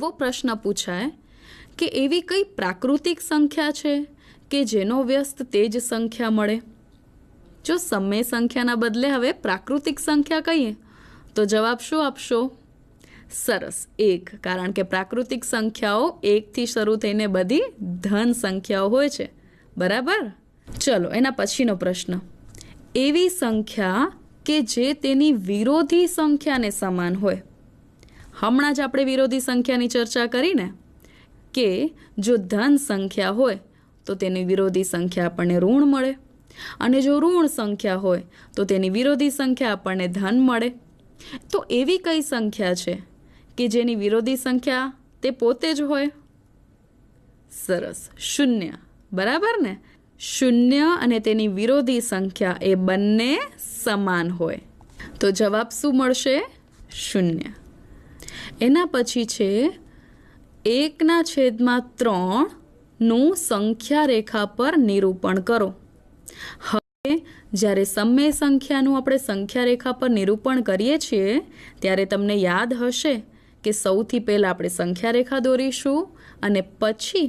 એવો પ્રશ્ન પૂછાય કે એવી કઈ પ્રાકૃતિક સંખ્યા છે કે જેનો વ્યસ્ત તે જ સંખ્યા મળે? જો સમય સંખ્યાના બદલે હવે પ્રાકૃતિક સંખ્યા કહીએ, તો જવાબ શું આપશો? સરસ, એક. કારણ કે પ્રાકૃતિક સંખ્યાઓ એકથી શરૂ થઈને બધી ધન સંખ્યાઓ હોય છે. બરાબર? ચલો, એના પછીનો પ્રશ્ન. એવી સંખ્યા કે જે તેની વિરોધી સંખ્યાને સમાન હોય? હમણાં જ આપણે વિરોધી સંખ્યાની ચર્ચા કરીને કે જો ધન સંખ્યા હોય, તો તેની વિરોધી સંખ્યા આપણને ઋણ મળે. અને જો ઋણ સંખ્યા હોય, તો તેની વિરોધી સંખ્યા આપણને ધન મળે. તો એવી કઈ સંખ્યા છે કે જેની વિરોધી સંખ્યા તે પોતે જ હોય? સરસ. શૂન્ય. બરાબર ને? શૂન્ય અને તેની વિરોધી સંખ્યા એ બંને સમાન હોય. તો જવાબ શું મળશે? શૂન્ય. એના પછી છે, એકના છેદમાં ત્રણનું સંખ્યા રેખા પર નિરૂપણ કરો. હવે, જ્યારે સમય સંખ્યાનું આપણે સંખ્યા રેખા પર નિરૂપણ કરીએ છીએ, ત્યારે તમને યાદ હશે કે સૌથી પહેલાં આપણે સંખ્યા રેખા દોરીશું અને પછી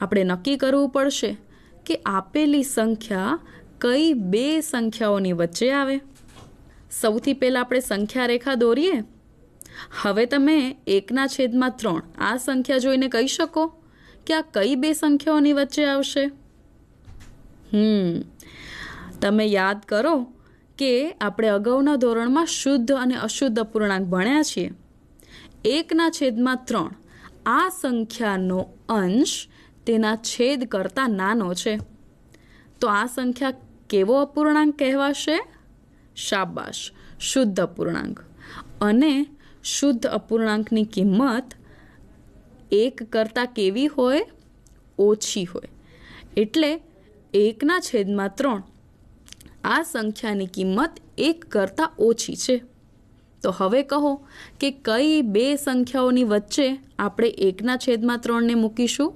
આપણે નક્કી કરવું પડશે કે આપેલી સંખ્યા કઈ બે સંખ્યાઓની વચ્ચે આવે. સૌથી પહેલાં આપણે સંખ્યા રેખા દોરીએ હવે તમે એકના છેદમાં ત્રણ આ સંખ્યા જોઈને કહી શકો કે આ કઈ બે સંખ્યાઓની વચ્ચે આવશે? હમ, તમે યાદ કરો કે આપણે અગાઉના ધોરણમાં શુદ્ધ અને અશુદ્ધ અપૂર્ણાંક ભણ્યા છીએ. એકના છેદમાં ત્રણ આ સંખ્યાનો અંશ તેના છેદ કરતાં નાનો છે. તો આ સંખ્યા કેવો અપૂર્ણાંક કહેવાશે? શાબાશ, શુદ્ધ અપૂર્ણાંક. અને શુદ્ધ અપૂર્ણાંકની કિંમત એક કરતાં કેવી હોય? ઓછી હોય. એટલે એકના છેદમાં ત્રણ. આ સંખ્યાની કિંમત એક કરતાં ઓછી છે. તો હવે કહો કે કઈ બે સંખ્યાઓની વચ્ચે આપણે એકના છેદમાં ત્રણને મૂકીશું?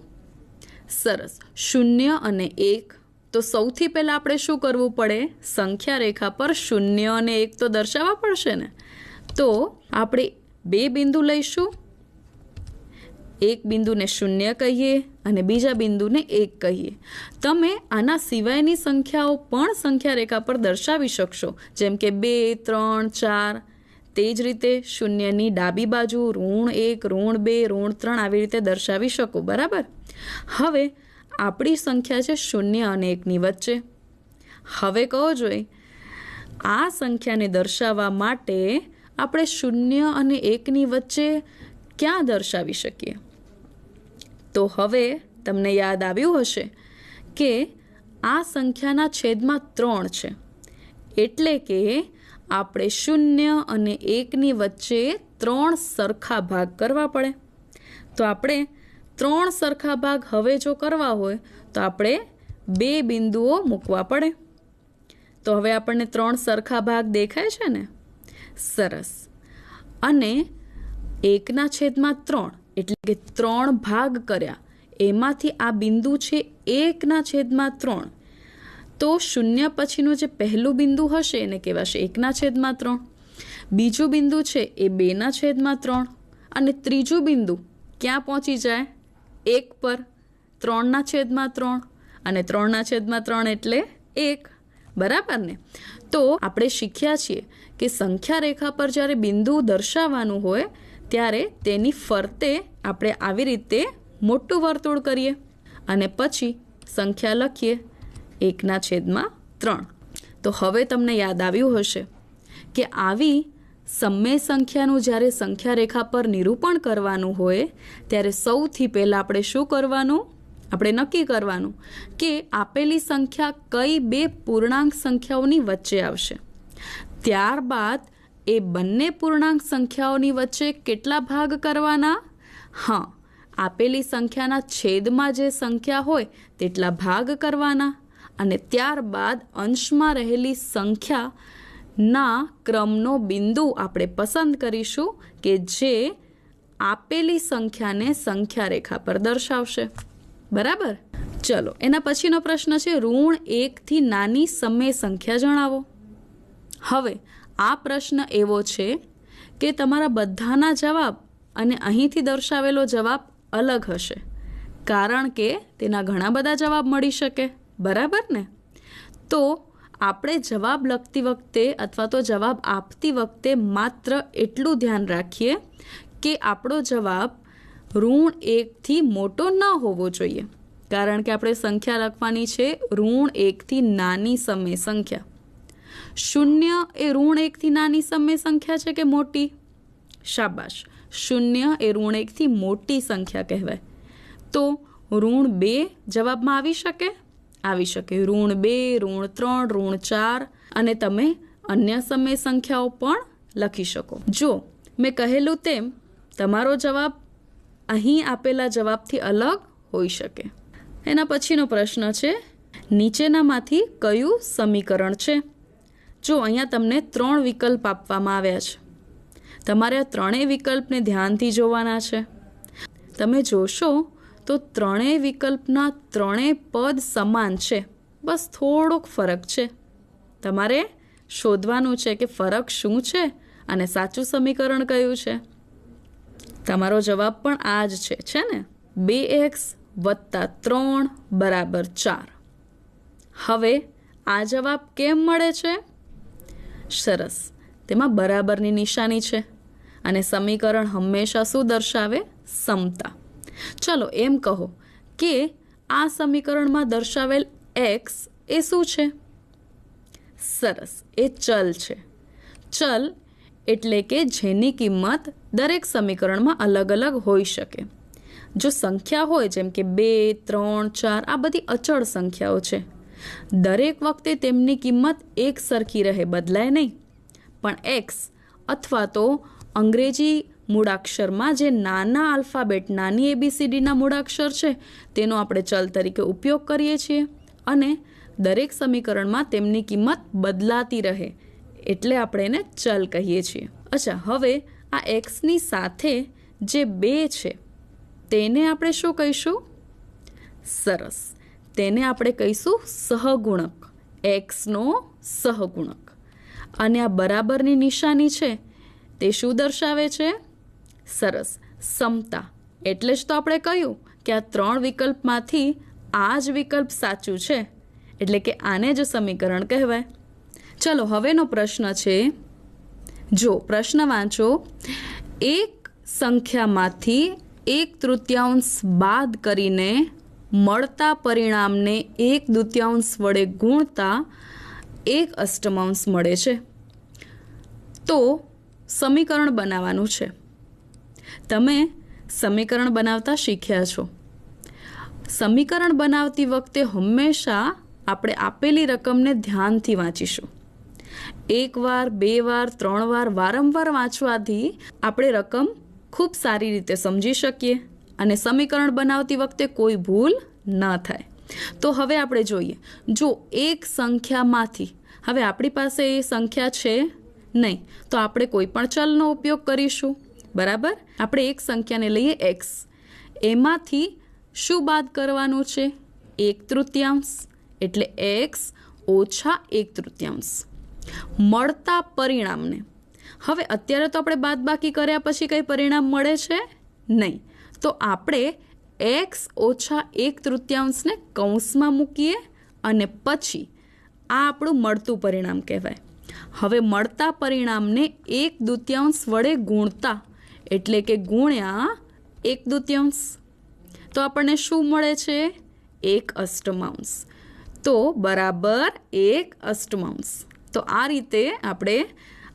સરસ. શૂન્ય અને એક. તો સૌથી પહેલાં આપણે શું કરવું પડે? સંખ્યા રેખા પર શૂન્ય અને એક તો દર્શાવવા પડશે ને? તો આપણે બે બિંદુ લઈશું. એક બિંદુને શૂન્ય કહીએ અને બીજા બિંદુને એક કહીએ. તમે આના સિવાયની સંખ્યાઓ પણ સંખ્યા રેખા પર દર્શાવી શકશો. જેમ કે બે, ત્રણ, ચાર. તે જ રીતે શૂન્યની ડાબી બાજુ ઋણ એક, ઋણ બે, ઋણ ત્રણ આવી રીતે દર્શાવી શકો, બરાબર? હવે આપણી સંખ્યા છે શૂન્ય અને એકની વચ્ચે. હવે કહો જોઈએ આ સંખ્યાને દર્શાવવા માટે આપણે શૂન્ય અને એકની વચ્ચે ક્યાં દર્શાવી શકીએ? તો હવે તમને યાદ આવ્યું હશે કે આ સંખ્યાના છેદમાં ત્રણ છે. એટલે કે આપણે શૂન્ય અને એકની વચ્ચે ત્રણ સરખા ભાગ કરવા પડે. તો આપણે ત્રણ સરખા ભાગ હવે જો કરવા હોય, તો આપણે બે બિંદુઓ મૂકવા પડે. તો હવે આપણને ત્રણ સરખા ભાગ દેખાય છે ને? સરસ. અને એકના છેદમાં ત્રણ, એટલે કે ત્રણ ભાગ કર્યા. એમાંથી આ બિંદુ છે એકના છેદમાં ત્રણ. તો શૂન્ય પછીનું જે પહેલું બિંદુ હશે, એને કહેવાશે એકના છેદમાં ત્રણ. બીજું બિંદુ છે એ બેના છેદમાં ત્રણ. અને ત્રીજું બિંદુ ક્યાં પહોંચી જાય? એક પર. ત્રણના છેદમાં ત્રણ અને ત્રણના છેદમાં ત્રણ એટલે એક. બરાબર ને? તો આપણે શીખ્યા છીએ કે સંખ્યા રેખા પર જ્યારે બિંદુ દર્શાવવાનું હોય, ત્યારે તેની ફરતે આપણે આવી રીતે મોટું વર્તુળ કરીએ અને પછી સંખ્યા લખીએ એકના છેદમાં ત્રણ. તો હવે તમને યાદ આવ્યું હશે કે આવી સમય સંખ્યાનું જ્યારે સંખ્યા રેખા પર નિરૂપણ કરવાનું હોય, ત્યારે સૌથી પહેલાં આપણે શું કરવાનું? આપણે નક્કી કરવાનું કે આપેલી સંખ્યા કઈ બે પૂર્ણાંક સંખ્યાઓની વચ્ચે આવશે. ત્યારબાદ એ બંને પૂર્ણાંક સંખ્યાઓની વચ્ચે કેટલા ભાગ કરવાના? હા, આપેલી સંખ્યાના છેદમાં જે સંખ્યા હોય તેટલા ભાગ કરવાના અને ત્યારબાદ અંશમાં રહેલી સંખ્યાના ક્રમનો બિંદુ આપણે પસંદ કરીશું કે જે આપેલી સંખ્યાને સંખ્યા રેખા પર દર્શાવશે. બરાબર? ચલો, એના પછીનો પ્રશ્ન છે, ઋણ એકથી નાની સમય સંખ્યા જણાવો. હવે, આ પ્રશ્ન એવો છે કે તમારા બધાના જવાબ અને અહીંથી દર્શાવેલો જવાબ અલગ હશે, કારણ કે તેના ઘણા બધા જવાબ મળી શકે. બરાબર ને? તો આપણે જવાબ લખતી વખતે અથવા તો જવાબ આપતી વખતે માત્ર એટલું ધ્યાન રાખીએ કે આપણો જવાબ ઋણ એકથી મોટો ન હોવો જોઈએ. કારણ કે આપણે સંખ્યા લખવાની છે ઋણ એકથી નાની સમય સંખ્યા. શૂન્ય એ ઋણ એકથી નાની સમય સંખ્યા છે કે મોટી? શાબાશ. શૂન્ય એ ઋણ એકથી મોટી સંખ્યા કહેવાય. તો ઋણ બે જવાબમાં આવી શકે? આવી શકે. ઋણ બે, ઋણ ત્રણ, ઋણ ચાર અને તમે અન્ય સમય સંખ્યાઓ પણ લખી શકો. જો મેં કહેલું તેમ, તમારો જવાબ અહીં આપેલા જવાબથી અલગ હોઈ શકે. એના પછીનો પ્રશ્ન છે, નીચેનામાંથી કયું સમીકરણ છે? જો અહીંયા તમને ત્રણ વિકલ્પ આપવામાં આવ્યા છે, તમારે આ ત્રણેય વિકલ્પને ધ્યાનથી જોવાના છે. તમે જોશો તો ત્રણેય વિકલ્પના ત્રણેય પદ સમાન છે, બસ થોડોક ફરક છે. તમારે શોધવાનું છે કે ફરક શું છે અને સાચું સમીકરણ કયું છે? તમારો જવાબ પણ આ જ છે છે ને? બે એક્સ વત્તા ત્રણ બરાબર ચાર. હવે આ જવાબ કેમ મળે છે? સરસ. તેમાં બરાબરની નિશાની છે અને સમીકરણ હંમેશા શું દર્શાવે? સમતા. ચલો એમ કહો કે આ સમીકરણમાં દર્શાવેલ એક્સ એ શું છે? સરસ. એ ચલ છે. ચલ એટલે કે જેની કિંમત દરેક સમીકરણમાં અલગ અલગ હોઈ શકે. જો સંખ્યા હોય, જેમ કે બે, ત્રણ, ચાર, આ બધી અચળ સંખ્યાઓ છે. દરેક વખતે તેમની કિંમત એક સરખી રહે, બદલાય નહીં. પણ એક્સ અથવા તો અંગ્રેજી મૂળાક્ષરમાં જે નાના આલ્ફાબેટ, નાની એબીસીડીના મૂળાક્ષર છે, તેનો આપણે ચલ તરીકે ઉપયોગ કરીએ છીએ અને દરેક સમીકરણમાં તેમની કિંમત બદલાતી રહે. એટલે આપણે એને ચલ કહીએ છીએ. અચ્છા, હવે આ એક્સની સાથે જે બે છે, તેને આપણે શું કહીશું? સરસ. તેને આપણે કહીશું સહગુણક. એક્સનો સહગુણક. અને આ બરાબરની નિશાની છે, તે શું દર્શાવે છે? સરસ. સમતા. એટલે જ તો આપણે કહ્યું કે આ ત્રણ વિકલ્પમાંથી આ જ વિકલ્પ સાચું છે. એટલે કે આને જ સમીકરણ કહેવાય. ચલો, હવેનો પ્રશ્ન છે. જો, પ્રશ્ન વાંચો. એક સંખ્યામાંથી એક તૃતીયાંશ બાદ કરીને મળતા પરિણામને એક દૃતીયાંશ વડે ગુણતા એક અષ્ટમાંશ મળે છે. તો, સમીકરણ બનાવવાનું છે. તમે સમીકરણ બનાવતા શીખ્યા છો. સમીકરણ બનાવતી વખતે હંમેશા આપણે આપેલી રકમને ધ્યાનથી વાંચીશું. એક વાર બે વાર ત્રણ વાર વારંવાર વાંચવાથી આપણે રકમ ખૂબ સારી રીતે સમજી શકીએ અને સમીકરણ બનાવતી વખતે કોઈ ભૂલ ન થાય. તો હવે આપણે જોઈએ. જો એક સંખ્યામાંથી, હવે આપણી પાસે એ સંખ્યા છે નહીં, તો આપણે કોઈ પણ ચલનો ઉપયોગ કરીશું. બરાબર? આપણે એક સંખ્યાને લઈએ એક્સ એમાંથી શું બાદ કરવાનું છે? એક તૃતીયાંશ. એટલે એક્સ ઓછા એક તૃતીયાંશ. મળતા પરિણામને. હવે અત્યારે તો આપણે બાદબાકી કર્યા પછી કંઈ પરિણામ મળે છે? નહીં. તો આપણે એક્સ ઓછા એક તૃતીયાંશને કૌંસમાં મૂકીએ અને પછી આ આપણું મળતું પરિણામ કહેવાય. હવે મળતા પરિણામને એક દૃત્યાંશ વડે ગુણતા એટલે કે ગુણ્યા એક દૃત્યાંશ. તો આપણને શું મળે છે? એક અષ્ટમાંશ. તો બરાબર એક અષ્ટમાંશ. તો આ રીતે આપણે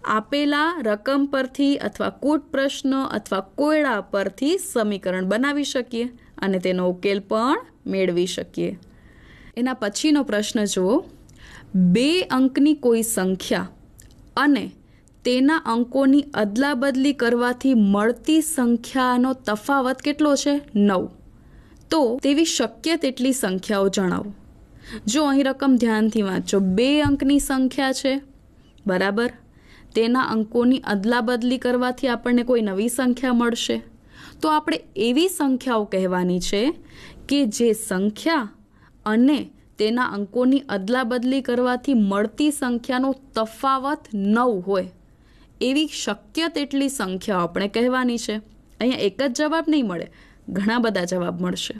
આપેલા રકમ પરથી અથવા કૂટ પ્રશ્ન અથવા કોયડા પરથી સમીકરણ બનાવી શકીએ અને તેનો ઉકેલ પણ મેળવી શકીએ. એના પછીનો પ્રશ્ન જુઓ. બે અંકની કોઈ સંખ્યા અને તેના અંકોની અદલાબદલી કરવાથી મળતી સંખ્યાનો તફાવત કેટલો છે? નવ. તો તેવી શક્ય તેટલી સંખ્યાઓ જણાવો. જો અહીં રકમ ધ્યાનથી વાંચો, બે અંકની સંખ્યા છે. બરાબર? તેના અંકોની અદલાબદલી કરવાથી આપણને કોઈ નવી સંખ્યા મળશે. તો આપણે એવી સંખ્યાઓ કહેવાની છે કે જે સંખ્યા અને તેના અંકોની અદલાબદલી કરવાથી મળતી સંખ્યાનો તફાવત નવ હોય. એવી શક્ય તેટલી સંખ્યાઓ આપણે કહેવાની છે. અહીંયા એક જ જવાબ નહીં મળે. ઘણા બધા જવાબ મળશે.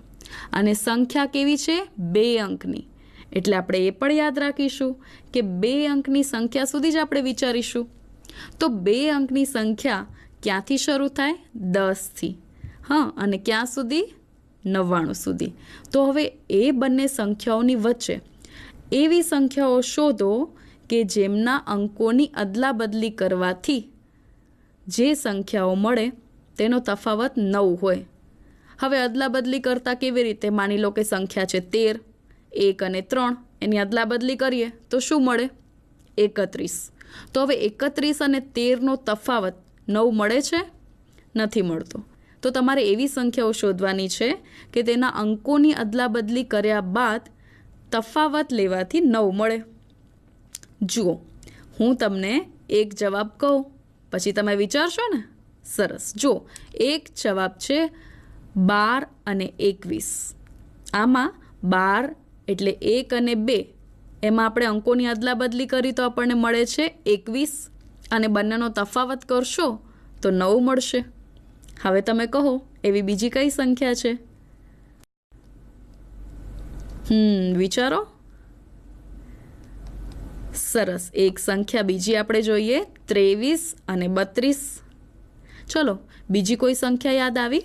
અને સંખ્યા કેવી છે? બે અંકની. એટલે આપણે એ પણ યાદ રાખીશું કે બે અંકની સંખ્યા સુધી જ આપણે વિચારીશું. તો બે અંકની સંખ્યા ક્યાંથી શરૂ થાય? દસથી. હા, અને ક્યાં સુધી? નવ્વાણું સુધી. તો હવે એ બંને સંખ્યાઓની વચ્ચે એવી સંખ્યાઓ શોધો કે જેમના અંકોની અદલાબદલી કરવાથી જે સંખ્યાઓ મળે તેનો તફાવત નવ હોય. હવે અદલાબદલી કરતાં કેવી રીતે? માની લો કે સંખ્યા છે તેર. એક અને ત્રણ. એની અદલા બદલી કરીએ તો શું મળે? એકત્રીસ. તો હવે એકત્રીસ અને તેરનો તફાવત નવ મળે છે? નથી મળતો. તો તમારે એવી સંખ્યાઓ શોધવાની છે કે તેના અંકોની અદલા બદલી કર્યા બાદ તફાવત લેવાથી નવ મળે. જુઓ, હું તમને એક જવાબ કહું. પછી તમે વિચારશો ને? સરસ. જો એક જવાબ છે બાર અને એકવીસ. આમાં બાર એટલે એક અને બે, એમાં આપણે અંકોની અદલાબદલી કરી તો આપણને મળે છે એકવીસ. અને બંનેનો તફાવત કરશો તો નવ મળશે. હવે તમે કહો, એવી બીજી કઈ સંખ્યા છે? હમ, વિચારો. સરસ, એક સંખ્યા બીજી આપણે જોઈએ, ત્રેવીસ અને બત્રીસ. ચલો, બીજી કોઈ સંખ્યા યાદ આવી?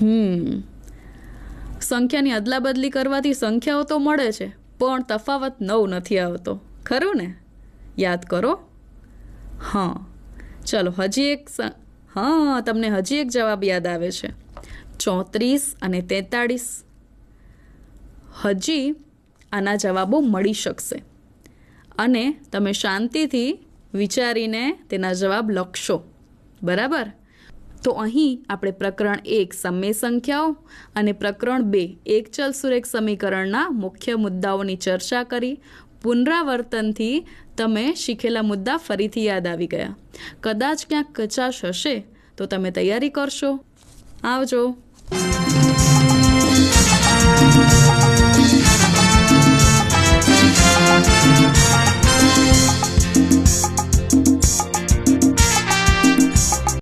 હમ સંખ્યાની અદલાબદલી કરવાથી સંખ્યાઓ તો મળે છે, પણ તફાવત નવ નથી આવતો. ખરું ને? યાદ કરો? હા. ચલો, હજી એક હા, તમને હજી એક જવાબ યાદ આવે છે. ચોત્રીસ અને તેતાળીસ. હજી આના જવાબો મળી શકશે. અને તમે શાંતિથી વિચારીને તેના જવાબ લખશો. બરાબર? તો અહીં આપણે પ્રકરણ એક સમય સંખ્યાઓ અને પ્રકરણ બે એક ચલ સુરેખ સમીકરણના મુખ્ય મુદ્દાઓની ચર્ચા કરી. પુનરાવર્તનથી તમે શીખેલા મુદ્દા ફરીથી યાદ આવી ગયા. કદાચ ક્યાંક કચાશ હશે તો તમે તૈયારી કરશો. આવજો.